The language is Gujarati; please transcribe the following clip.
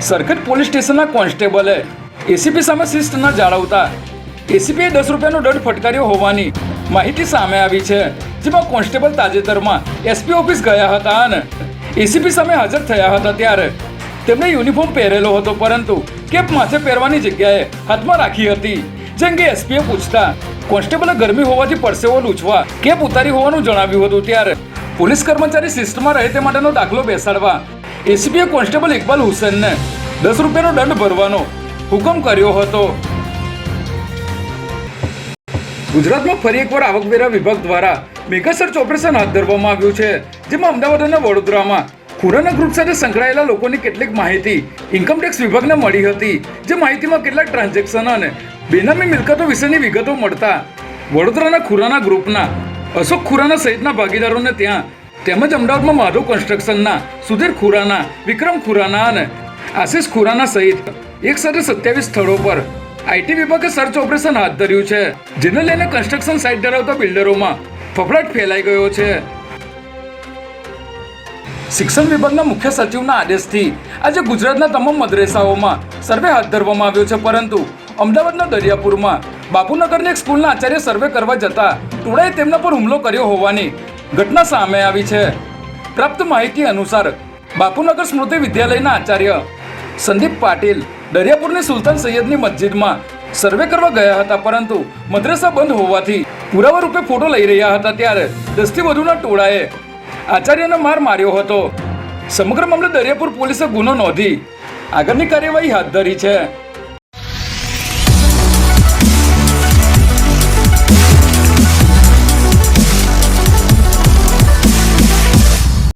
સરખેજ પોલીસ સ્ટેશનના કોન્સ્ટેબલે એસીપી સામે શિસ્ત ન જાળવતા એસીપીએ દસ રૂપિયાનો દંડ ફટકાર્યો હોવાની માહિતી સામે આવી છે, જેમાં કોન્સ્ટેબલ તાજેતરમાં એસપી ઓફિસ ગયા હતા અને એસીપી સામે હાજર થયા હતા ત્યારે તેમણે યુનિફોર્મ પહેરેલો હતો, પરંતુ કેપ માથે પહેરવાની જગ્યાએ હાથમાં રાખી હતી, જે અંગે એસપીએ પૂછતા કોન્સ્ટેબલે ગરમી હોવાથી પરસેવો લૂછવા કેપ ઉતારી હોવાનું જણાવ્યું હતું, ત્યારે પોલીસ કર્મચારી શિસ્તમાં રહે તે માટેનો દાખલો બેસાડવા એસીપીએ કોન્સ્ટેબલ ઇકબાલ હુસેનને દસ રૂપિયાનો દંડ ભરવાનો હુકમ કર્યો હતો. ગુજરાતમાં ફરી એકવાર આવકવેરા વિભાગ દ્વારા મેગા સર્ચ ઓપરેશન હાથ ધરવામાં આવ્યું છે, જેમાં અમદાવાદ અને વડોદરામાં ખુરાના ગ્રુપ સાથે સંકળાયેલા લોકોની કેટલીક માહિતી ઇન્કમટેક્સ વિભાગને મળી હતી, જે માહિતીમાં કેટલાક ટ્રાન્ઝેક્શન અને બેનામી મિલકતો વિશેની વિગતો મળતા વડોદરાના ખુરાના ગ્રુપના અશોક ખુરાના સહિતના ભાગીદારોને ત્યાં તેમજ અમદાવાદમાં માધવ કન્સ્ટ્રક્શનના, સુધીર ખુરાના, વિક્રમ ખુરાના અને આશિષ ખુરાના સહિત એક સાથે સત્યાવીસ સ્થળો પર આઈટી વિભાગે સર્ચ ઓપરેશન હાથ ધર્યું છે, જેને લઈને કન્સ્ટ્રક્શન સાઇટ ધરાવતા બિલ્ડરોમાં ફફડાટ ફેલાઈ ગયો છે. શિક્ષણ વિભાગના મુખ્ય સચિવના આદેશથી આજે ગુજરાતના તમામ મદ્રેસાઓમાં સર્વે હાથ ધરવામાં આવ્યો છે, પરંતુ અમદાવાદના દરિયાપુરમાં બાપુનગરની એક સ્કૂલના આચાર્ય સર્વે કરવા જતા ટોળાએ તેમના પર હુમલો કર્યો હોવાની ઘટના સામે આવી છે. પ્રાપ્ત માહિતી અનુસાર બાપુનગર સ્મૃતિ વિદ્યાલયના આચાર્ય સંદીપ પાટીલ દરિયાપુરની સુલતાન સૈયદની મસ્જિદમાં સર્વે કરવા ગયા હતા, પરંતુ મદ્રેસા બંધ હોવાથી પુરાવા રૂપે ફોટો લઈ રહ્યા હતા. ત્યારે દસથી વધુના ટોળાએ આચાર્યને માર માર્યો હતો. સમગ્ર મામલે દરિયાપુર પોલીસે ગુનો નોંધી આગળની કાર્યવાહી હાથ ધરી છે.